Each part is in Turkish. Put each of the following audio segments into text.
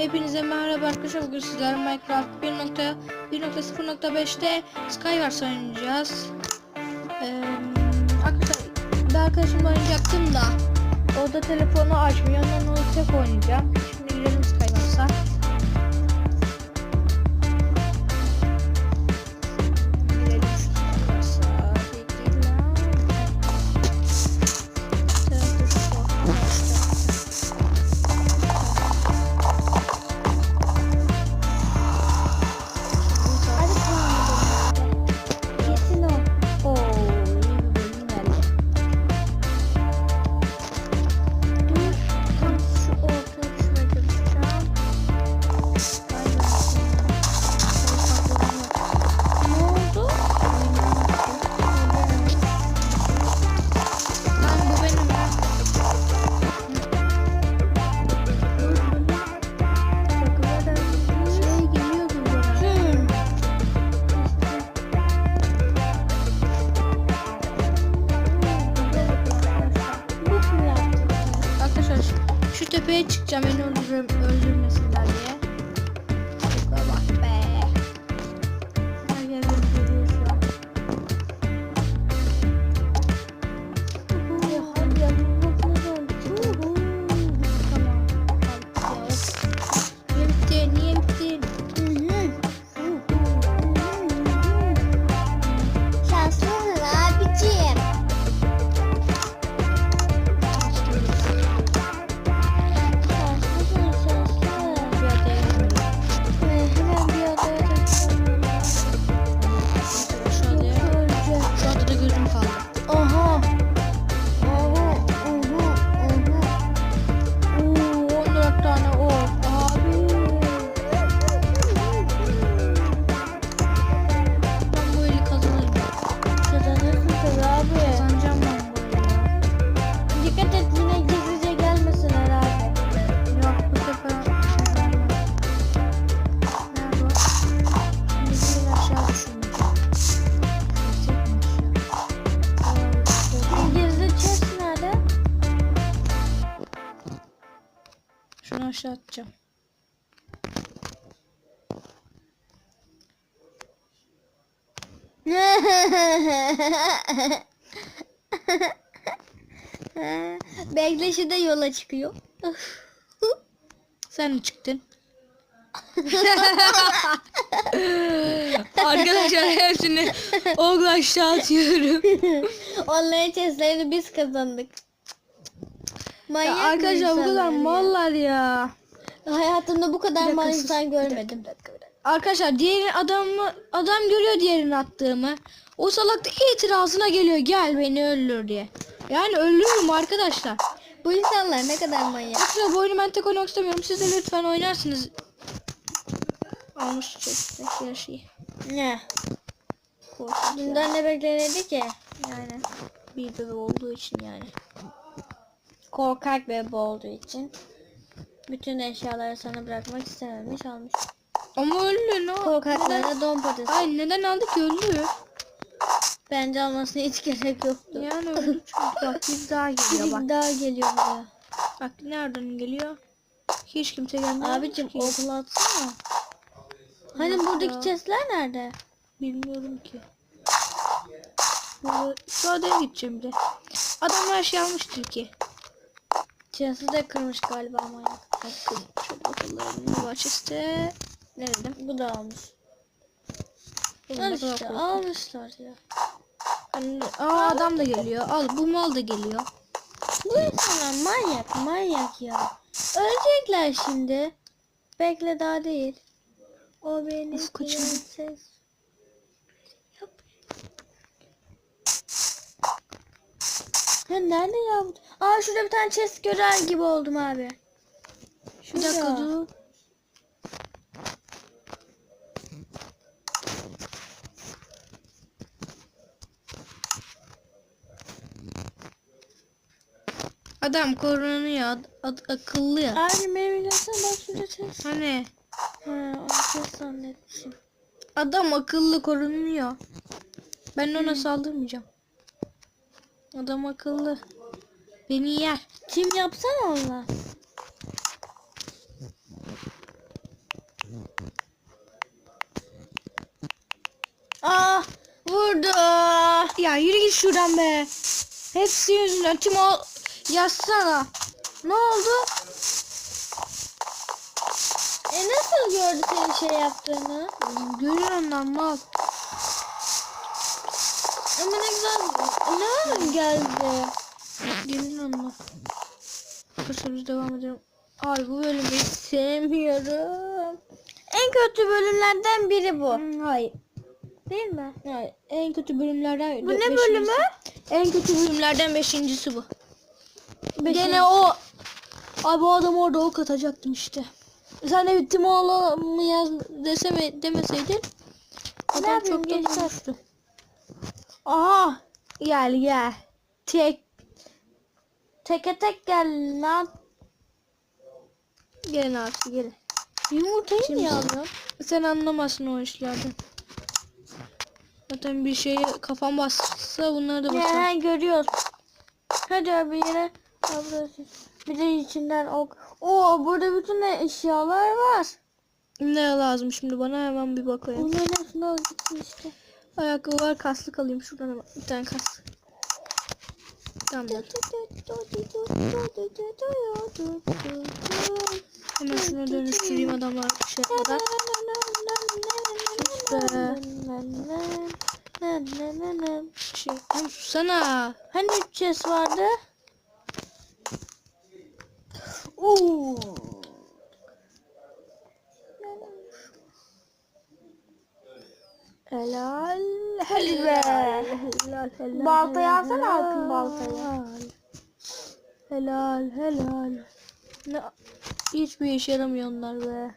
Hepinize merhaba arkadaşlar. Bugün sizlerle Minecraft 1.1.0.5'te Skywars oynayacağız. Ee, bir oynayacaktım da o da telefonu açmıyor. Ondan tek oynayacağım. Şimdi girelim Skywars'a. Bekle şu da yola çıkıyor. Sen mi çıktın? Arkadaşlar hepsini okla aşağı atıyorum. Onların chestlerini biz kazandık. Ya Manyak arkadaşlar bu kadar insanlar ya. mallar ya. Hayatımda bu kadar Bir mal dakika, insan Bir dakika, görmedim. Arkadaşlar diğer adamı adam görüyor diğerini attığımı. O salak da itirazına geliyor gel beni öldür diye. Yani öldürürüm arkadaşlar. Bu insanlar ne kadar manyak. Arkadaşlar bu oyunu ben tek oynamak istemiyorum. Siz de lütfen oynarsınız. Almış çekti her şeyi. Ne? Korkak ya. Bundan ne beklenirdi ki? Yani bir bebe olduğu için yani. Korkak bebe olduğu için. Bütün eşyaları sana bırakmak istememiş almış. Ama öldü ne? Korkaklara don patası. Ay neden aldı ki öldü? Bence almasına hiç gerek yoktu. Yani öldü çünkü bak bir daha geliyor Bir bak. daha geliyor buraya. Bak nereden geliyor? Hiç kimse gelmiyor. Abicim ki. okula atsana. Hani Yok buradaki ya. chestler nerede? Bilmiyorum ki. Burada, şu adaya gideceğim bir de. Adam her şey almıştır ki. Chest'i de kırmış galiba manyak. Bakın şöyle bakalım. Bahçeste. Ne dedim? Bu da almış. Al işte almışlar ya. Hani, aa adam da geliyor. Al bu mal da geliyor. Bu insanlar manyak manyak ya. Ölecekler şimdi. Bekle daha değil. O beni Of, prenses. Yap. Ya nerede ya? Aa şurada bir tane chest görer gibi oldum abi. Bir dakika dur. Adam korunuyor. Ad, ad, akıllı ya. Abi benim ilaçtan başlıca test. Hani? Ha, test zannetmişim. Adam akıllı korunuyor. Ben ona hmm. saldırmayacağım. Adam akıllı. Beni yer. Kim yapsana Allah. Ah vurdu. Ya yürü git şuradan be. Hepsi yüzünden tüm o yazsana. Ne oldu? E nasıl gördü senin şey yaptığını? Görüyorum lan mal. Ama ne güzel. Ne geldi? Gelin onunla. Arkadaşlar devam edelim. Ay bu bölümü Sevmiyorum. En kötü bölümlerden biri bu. Hmm, Hayır. Değil mi? Hayır. En kötü bölümlerden Bu ne beşincisi. bölümü? En kötü bölümlerden beşincisi bu. Beşinci. Gene o Abi o adam orada ok atacaktım işte. Sen de Timo'la mı yaz deseme, demeseydin adam yapayım, çoktan gençler? Aha gel gel. Tek Teke tek gel lan. gelin abi gelin. Yumurtayı Şimdi- niye alıyorsun? Sen anlamazsın o işlerden. Zaten bir şeye kafan bassa bunları da basar. Ya görüyoruz. Hadi abi yere. Burası. Bir de içinden ok. Oo burada bütün eşyalar var. Ne lazım şimdi bana hemen bir bakayım. Bunların hepsini al gitsin işte. Ayakkabı var kaslık alayım şuradan hemen. Bir tane kaslık. Tamam. Hemen şuna dönüştüreyim adamlar bir şey yapmadan. Şey, hem susana. Hani 3 chest vardı? Oo. Helal. Hadi be. Helal helal. Baltayı helal, alsana helal. altın baltayı. Helal helal. Ne hiçbir işe yaramıyor onlar be.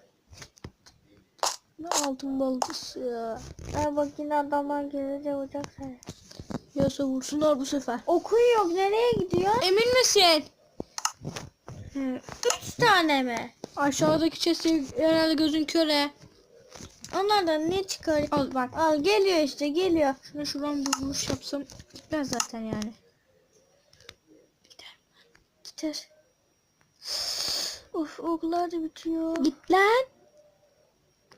Ne altın baltası ya. Ay bak yine adamlar gelince vuracak seni. Yoksa vursunlar bu sefer. Okun yok nereye gidiyor? Emin misin? Üç tane mi? Aşağıdaki chest'e herhalde gözün köre. Onlardan ne çıkar? Al bak. Al geliyor işte geliyor. Şuna şuradan bir vuruş yapsam gitmez zaten yani. Gider. Of oklar da bitiyor. Git lan.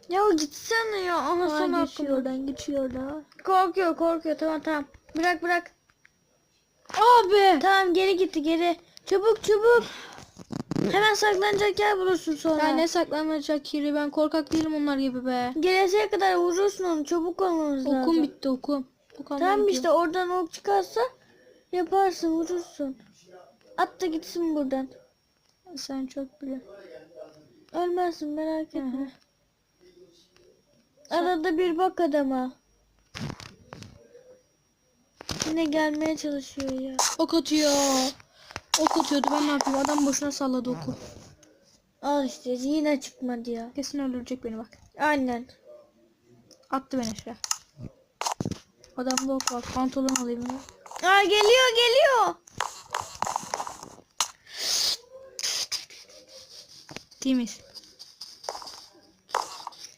Ya gitsene ya. Aha son geçiyor oradan geçiyor da. Korkuyor korkuyor tamam tamam. Bırak bırak. Abi. Tamam geri gitti geri. Çabuk çabuk. Hemen saklanacak yer bulursun sonra. Ya ne saklanacak kiri ben korkak değilim onlar gibi be. Geleceğe kadar vurursun onu. Çabuk olmamız lazım. Okum bitti okum. Ok almaya Tamam gidiyorum. işte oradan ok çıkarsa yaparsın vurursun. At da gitsin buradan. Sen çok biliyorsun. Ölmezsin merak etme. Arada bir bak adama. Yine gelmeye çalışıyor ya. Ok atıyor. Ok atıyordu ben ne yapayım adam boşuna salladı oku. Al işte yine çıkmadı ya. Kesin öldürecek beni bak. Aynen. Attı beni aşağı. Adamda ok var. Pantolon alayım hemen. Aa geliyor geliyor. Temiz.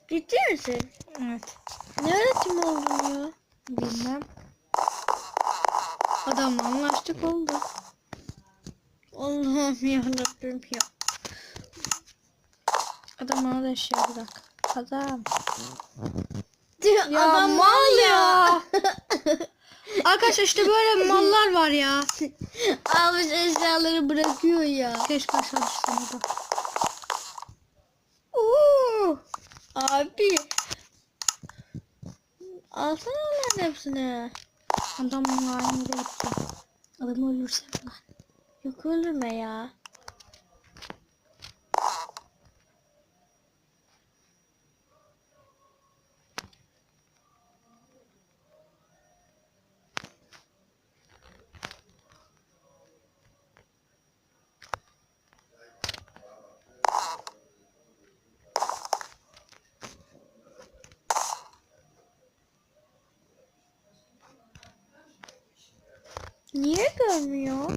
Ciddi misin? Evet. Ne öğretim oldun ya? Bilmem. Adamla anlaştık oldu. Allah'ım yarabbim ya. Adam da eşya bırak. Adam. Ya Adam mal ya. Arkadaşlar işte böyle mallar var ya. Almış eşyaları bırakıyor ya. Keşke düşsem adam. Oo. Abi. Alsana onların hepsini. Adam aynı yere gitti. Adamı öldürsem lan. Yok öldürme ya. Niye görmüyor?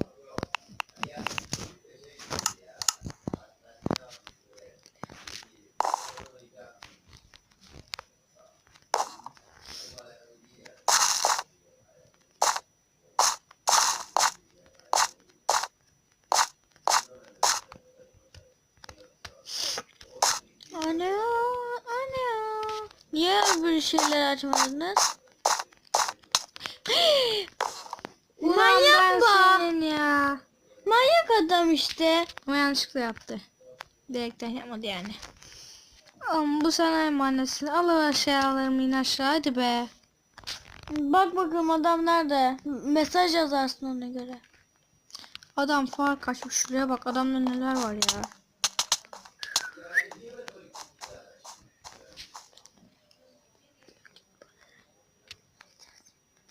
Ana, ana. Niye öbür şeyler açmadınız? Ulan Manyak ben bu. senin ya. Manyak adam işte. Ama yanlışlıkla yaptı. Direkten yapmadı yani. Ama bu sana emanetsin. Al o aşağılarımı in aşağı hadi be. Bak bakalım adam nerede? Mesaj yazarsın ona göre. Adam far kaçmış şuraya bak adamda neler var ya.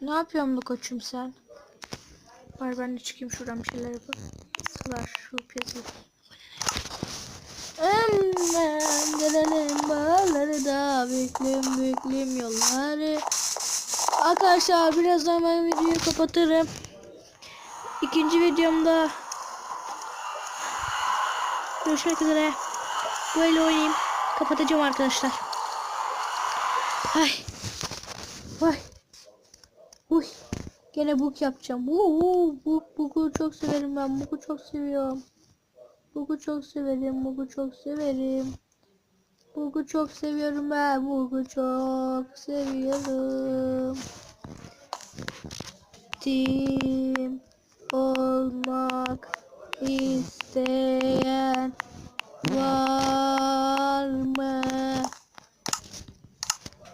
Ne yapıyorsun bu koçum sen? Bari ben de çıkayım şuradan bir şeyler yapayım. Sılar şu piyasayı. Hemen gelelim bağları da büklüm büklüm yolları. Arkadaşlar birazdan ben videoyu kapatırım. İkinci videomda görüşmek üzere. Böyle oynayayım. Kapatacağım arkadaşlar. Ay. Gene book yapacağım. Uuu, book, book'u çok severim ben. Book'u çok seviyorum. Book'u çok severim. Book'u çok severim. Book'u çok seviyorum ben. Book'u çok seviyorum. Tim olmak isteyen var mı?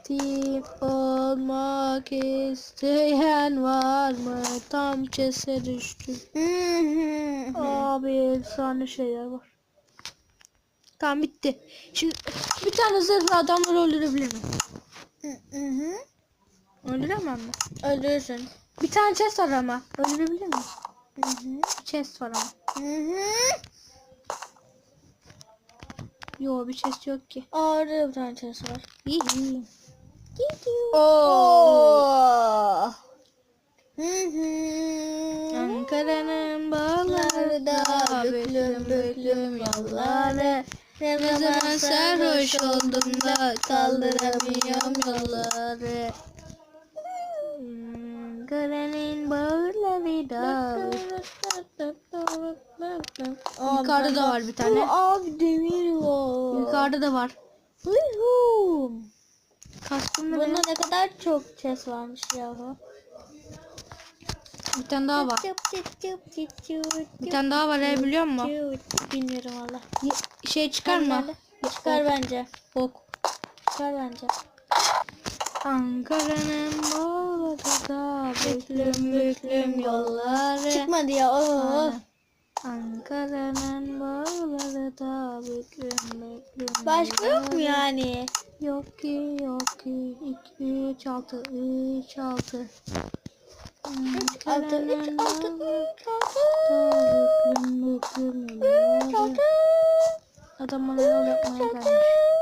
Tim olmak isteyen var mı? Tam çese düştü. Abi efsane şeyler var. Tamam bitti. Şimdi bir tane zırhlı adamları öldürebilir miyim? Öldüremem mi? Öldürürsün. Bir tane chest var ama. Öldürebilir miyim? Bir chest var ama. Yo bir chest yok ki. Ağrı bir tane çaresi var. İyi. Oo. Hı. Ankara'nın bağları da büklüm büklüm yolları. Ne zaman sarhoş oldum da kaldıramıyorum yolları. Ankara'nın bağları da Yukarıda da var bir tane. Abi demir var. Yukarıda da var. Yuhu. Kaskımda Bunda ne kadar çok ses varmış yahu. bir tane daha var. Bir tane daha var he biliyor musun? Bilmiyorum valla. Şey çıkar mı? Çıkar bence. Ok. Çıkar bence. Ankara'nın bağları da büklüm büklüm yolları. Çıkmadı ya. Oo. Aynen. Ankara'nın bağları da büklüm büklüm Başka yok mu yani? Yok ki yok ki. 2, 3, 6, 3, 6. Altı, üç, altı, bağları üç, altı. da büklüm büklüm yolları. Adam bana yol yapmaya gelmiş.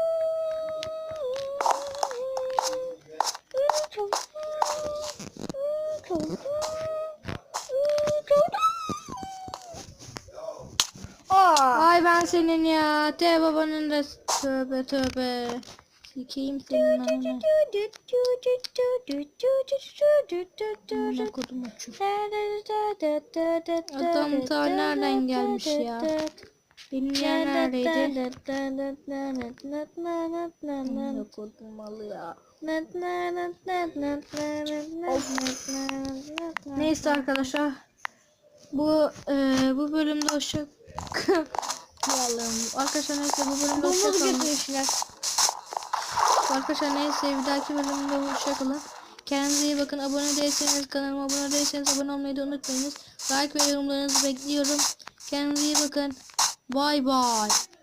Ay ben senin ya. Te babanın da tövbe tövbe. Sikeyim senin ananı. Amına kodum. Adam ta nereden gelmiş ya? Benim yer neredeydi? Amına kodum malı ya. Neyse arkadaşlar. Bu e, bu bölümde hoşça kalın. Arkadaşlar neyse bu bölümde hoşça Domuz kalın. götürüşler. Arkadaşlar neyse bir dahaki bölümde hoşça kalın. Kendinize iyi bakın. Abone değilseniz kanalıma abone değilseniz abone olmayı da unutmayınız. Like ve yorumlarınızı bekliyorum. Kendinize iyi bakın. Bye bye.